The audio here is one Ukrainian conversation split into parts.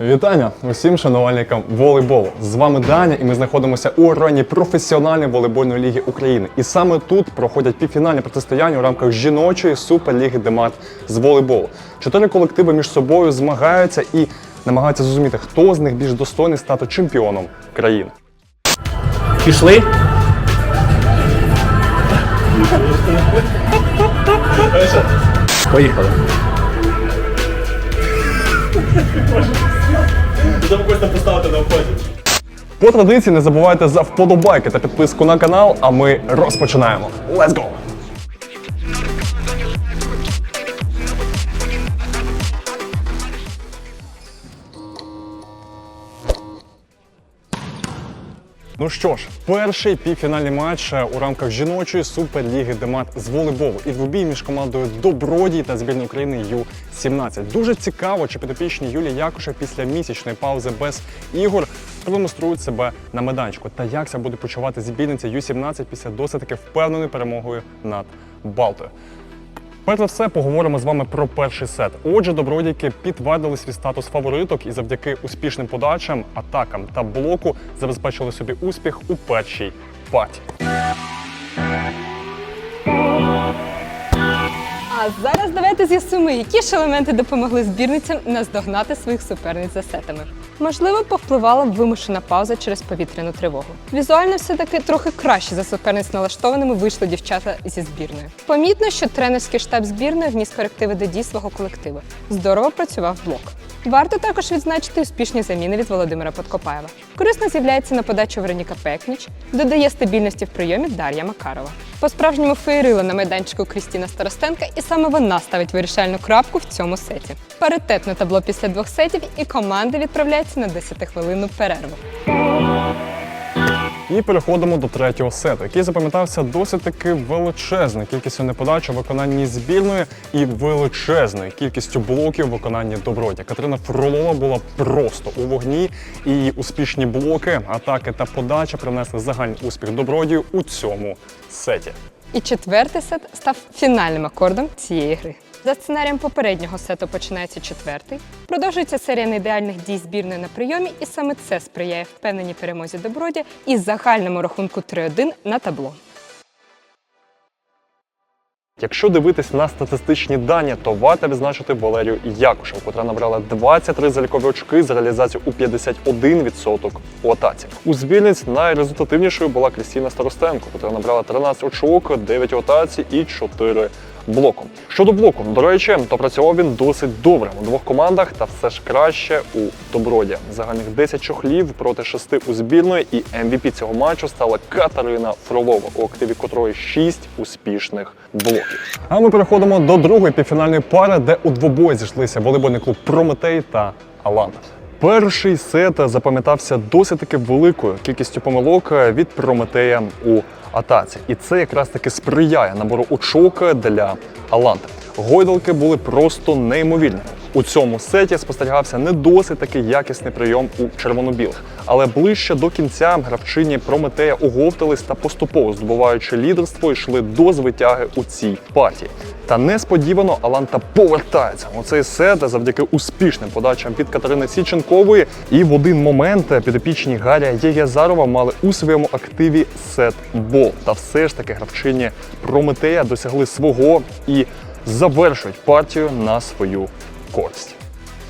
Вітання усім шанувальникам волейболу. З вами Даня, і ми знаходимося у арені професіональної волейбольної ліги України. І саме тут проходять півфінальні протистояння у рамках жіночої суперліги Демат з волейболу. Чотири колективи між собою змагаються і намагаються зрозуміти, хто з них більш достойний стати чемпіоном країни. Пішли? Поїхали. По традиції не забувайте за вподобайки та підписку на канал, а ми розпочинаємо. Let's go! Ну що ж, перший півфінальний матч е, у рамках жіночої суперліги Демат з волейболу і двобій між командою Добродій та збірною України Ю-17. Дуже цікаво, чи підопічні Юлії Якушев після місячної паузи без ігор продемонструють себе на майданчику. Та як себе буде почувати збірниця Ю-17 після досить таки впевненою перемогою над Балтою. Перш за все, поговоримо з вами про перший сет. Отже, добродійки підтвердили свій статус фавориток і завдяки успішним подачам, атакам та блоку забезпечили собі успіх у першій партії. А зараз давайте з'ясуємо, які ж елементи допомогли збірницям наздогнати своїх суперниць за сетами. Можливо, повпливала вимушена пауза через повітряну тривогу. Візуально все-таки трохи краще за суперниць налаштованими вийшли дівчата зі збірної. Помітно, що тренерський штаб збірної вніс корективи до дій свого колективу. Здорово працював блок. Варто також відзначити успішні заміни від Володимира Подкопаєва. Корисно з'являється на подачу Вероніка Пекніч, додає стабільності в прийомі Дар'я Макарова. По-справжньому феєрила на майданчику Крістіна Старостенка, і саме вона ставить вирішальну крапку в цьому сеті. Паритетне табло після двох сетів, і команда відправляється на 10-хвилинну перерву. І переходимо до третього сету, який запам'ятався досить таки величезною кількістю неподач у виконанні збірної і величезною кількістю блоків у виконанні добродя. Катерина Фролова була просто у вогні, і її успішні блоки, атаки та подача принесли загальний успіх добродію у цьому сеті. І четвертий сет став фінальним акордом цієї гри. За сценарієм попереднього сету починається четвертий. Продовжується серія неідеальних дій збірної на прийомі, і саме це сприяє впевненій перемозі добродя і загальному рахунку 3-1 на табло. Якщо дивитись на статистичні дані, то варто відзначити Валерію Якушев, котра набрала 23 залікові очки з реалізацією у 51% у атаці. У збірниць найрезультативнішою була Крістіна Старостенко, котра набрала 13 очок, 9 у атаці і 4 блоком. Щодо блоку, до речі, то працював він досить добре у двох командах, та все ж краще у доброді. Загальних 10 чохлів проти 6 у збірної, і MVP цього матчу стала Катерина Фролова, у активі котрої 6 успішних блоків. А ми переходимо до другої півфінальної пари, де у двобої зійшлися волейбольний клуб Прометей та Аланта. Перший сет запам'ятався досить таки великою кількістю помилок від Прометея у атаці. І це якраз таки сприяє набору очок для Аланти. Гойдалки були просто неймовірні. У цьому сеті спостерігався не досить такий якісний прийом у червоно-білих, але ближче до кінця гравчині Прометея оговтались та поступово здобуваючи лідерство, йшли до звитяги у цій партії. Та несподівано Аланта повертається у цей сет завдяки успішним подачам від Катерини Січенкової. І в один момент підопічні Гаря Єгезарова мали у своєму активі сет бол. Та все ж таки гравчині Прометея досягли свого і завершують партію на свою користь.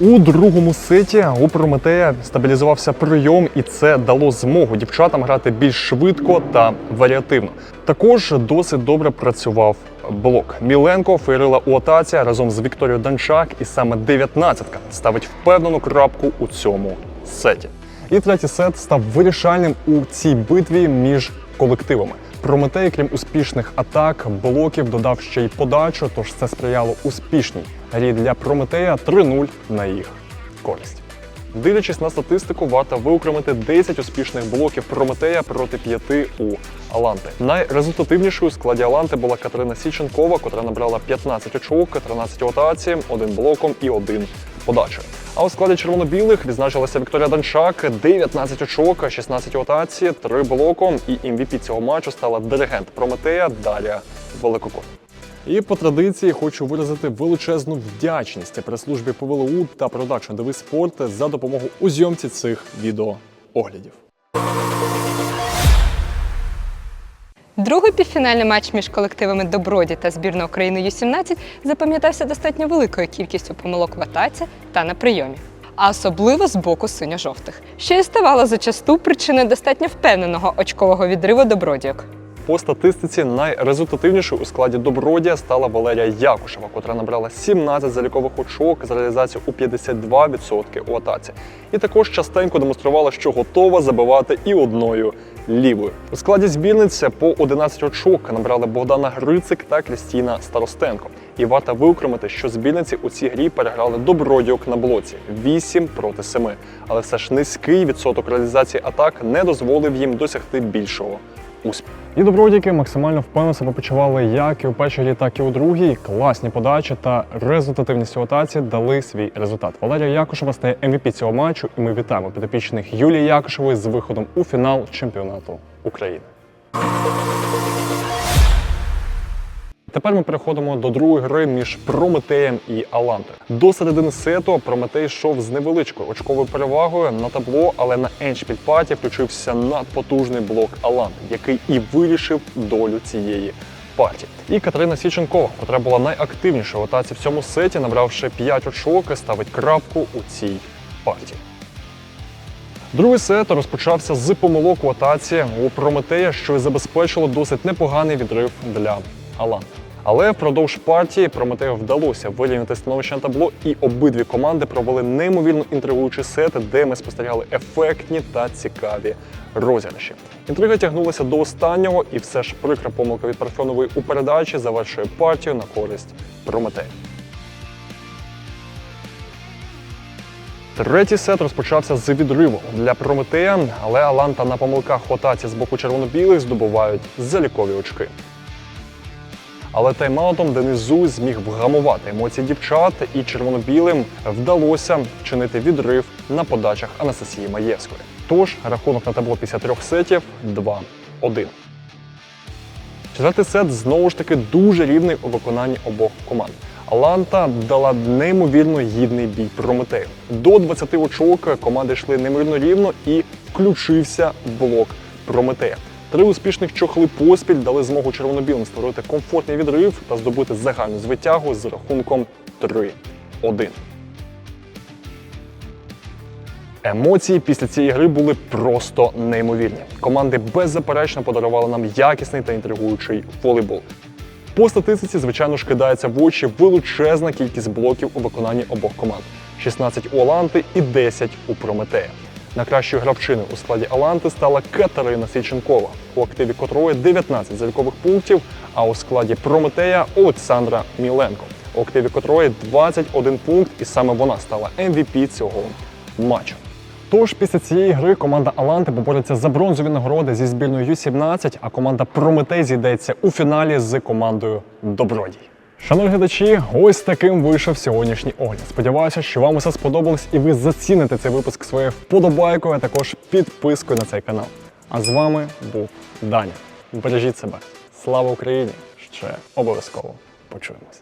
У другому сеті у Прометея стабілізувався прийом, і це дало змогу дівчатам грати більш швидко та варіативно. Також досить добре працював блок. Міленко феєрила у атаці разом з Вікторією Данчак, і саме 19-ка ставить впевнену крапку у цьому сеті. І третій сет став вирішальним у цій битві між колективами. Прометей, крім успішних атак, блоків, додав ще й подачу, тож це сприяло успішній грі для Прометея 3-0 на їх користь. Дивлячись на статистику, варто виокремити 10 успішних блоків Прометея проти 5 у Аланти. Найрезультативнішою у складі Аланти була Катерина Січенкова, котра набрала 15 очок, 13 ротацій, один блоком і один подачі. А у складі червоно-білих відзначилася Вікторія Данчак, 19 очок, 16 атаці, 3 блоком. І МВП цього матчу стала диригент Прометея Далія Великокор. І по традиції хочу виразити величезну вдячність прес-службі ПВЛУ та продакшн «Диви спорт» за допомогу у зйомці цих відеооглядів. Другий півфінальний матч між колективами Доброді та збірна України Ю-17 запам'ятався достатньо великою кількістю помилок в атаці та на прийомі. А особливо з боку синьо-жовтих, що і ставало зачасту причиною достатньо впевненого очкового відриву добродійок. По статистиці найрезультативнішою у складі Добродія стала Валерія Якушева, котра набрала 17 залікових очок з реалізацією у 52% у атаці. І також частенько демонструвала, що готова забивати і одною лівою. У складі збірниці по 11 очок набрали Богдана Грицик та Крістіна Старостенко. І варто виокремити, що збірниці у цій грі переграли добродіок на блоці 8 проти 7. Але все ж низький відсоток реалізації атак не дозволив їм досягти більшого успіху. І добродіки максимально впевнено себе почували як і у першій так і у другій. Класні подачі та результативність атаці дали свій результат. Валерія Якушева стає MVP цього матчу, і ми вітаємо підопічних Юлії Якушевої з виходом у фінал чемпіонату України. Тепер ми переходимо до другої гри між Прометеєм і Алантою. До середини сету Прометей йшов з невеличкою очковою перевагою на табло, але на еншпіль-паті включився надпотужний блок Аланти, який і вирішив долю цієї партії. І Катерина Січенкова, котра була найактивнішою в атаці в цьому сеті, набравши 5 очок, і ставить крапку у цій партії. Другий сет розпочався з помилок у атаці у Прометея, що й забезпечило досить непоганий відрив для Алан. Але впродовж партії Прометею вдалося вирівняти становище на табло, і обидві команди провели неймовірно інтригуючий сет, де ми спостерігали ефектні та цікаві розіграші. Інтрига тягнулася до останнього, і все ж прикра помилка від Парфьонової у передачі завершує партію на користь Прометея. Третій сет розпочався з відриву для Прометея, але Аланта на помилках в атаці з боку червоно-білих здобувають залікові очки. Але тайм-аутом Денис Зуй зміг вгамувати емоції дівчат, і червоно-білим вдалося вчинити відрив на подачах Анастасії Маєвської. Тож рахунок на табло після трьох сетів 2-1. Четвертий сет знову ж таки дуже рівний у виконанні обох команд. Аланта дала неймовірно гідний бій Прометею. До 20 очок команди йшли неймовірно рівно і включився блок Прометея. Три успішних чохли поспіль дали змогу червоно-білим створити комфортний відрив та здобути загальну звитягу з рахунком 3-1. Емоції після цієї гри були просто неймовірні. Команди беззаперечно подарували нам якісний та інтригуючий волейбол. По статистиці, звичайно ж, кидається в очі величезна кількість блоків у виконанні обох команд: 16 у Аланти і 10 у Прометея. Найкращою гравчиною у складі Аланти стала Катерина Січенкова, у активі котрої 19 залікових пунктів, а у складі Прометея Олександра Міленко, у активі котрої 21 пункт, і саме вона стала MVP цього матчу. Тож після цієї гри команда Аланти побореться за бронзові нагороди зі збірною Ю-17, а команда Прометей зійдеться у фіналі з командою Добродій. Шановні глядачі, ось таким вийшов сьогоднішній огляд. Сподіваюся, що вам усе сподобалось і ви заціните цей випуск своєю вподобайкою, а також підпискою на цей канал. А з вами був Даня. Бережіть себе. Слава Україні! Ще обов'язково почуємось.